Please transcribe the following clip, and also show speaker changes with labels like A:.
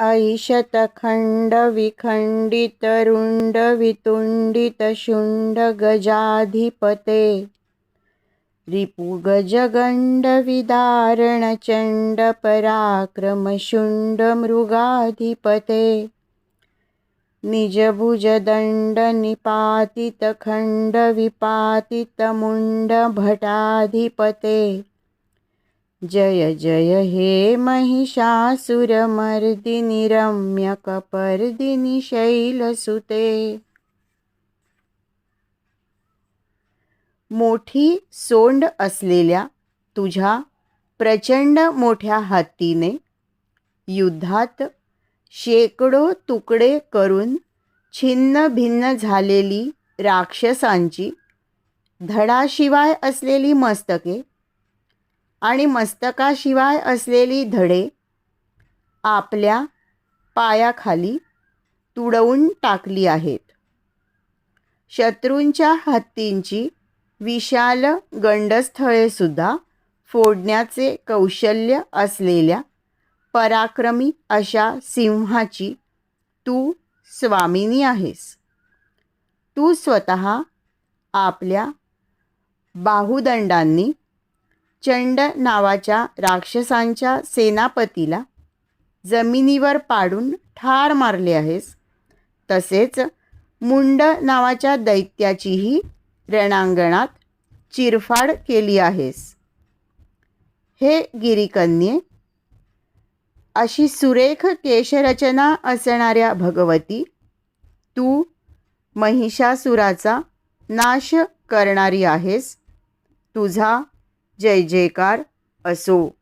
A: ऐशतखण्डविखण्डितरुण्डवितुण्डितशुण्डगजाधिपते रिपुगजगण्डविदारणचण्डपराक्रमशुण्डमृगाधिपते निजभुजदण्डनिपातितखण्डविपातितमुण्डभटाधिपते। जय जय हे महिषासुरमर्दिनि रम्यकपर्दिनि शैलसुते। मोठी सोंड असलेल्या तुझ्या प्रचंड मोठ्या हत्तीने युद्धात शेकडो तुकडे करून छिन्न भिन्न झालेली राक्षसांची धडाशिवाय असलेली मस्तके आणि मस्तकाशिवाय असलेली धडे आपल्या पायाखाली तुडवून टाकली आहेत. शत्रूंच्या हत्तींची विशाल गंडस्थळेसुद्धा फोडण्याचे कौशल्य असलेल्या पराक्रमी अशा सिंहाची तू स्वामिनी आहेस. तू स्वतः आपल्या बाहुदंडांनी चंड नावाच्या राक्षसांच्या सेनापतीला जमिनीवर पाडून ठार मारले आहेस. तसेच मुंड नावाच्या दैत्याचीही रणांगणात चिरफाड केली आहेस. हे गिरिकन्ये अशी सुरेख केशरचना असणाऱ्या भगवती तू महिषासुराचा नाश करणारी आहेस. तुझा जय जयकार असो.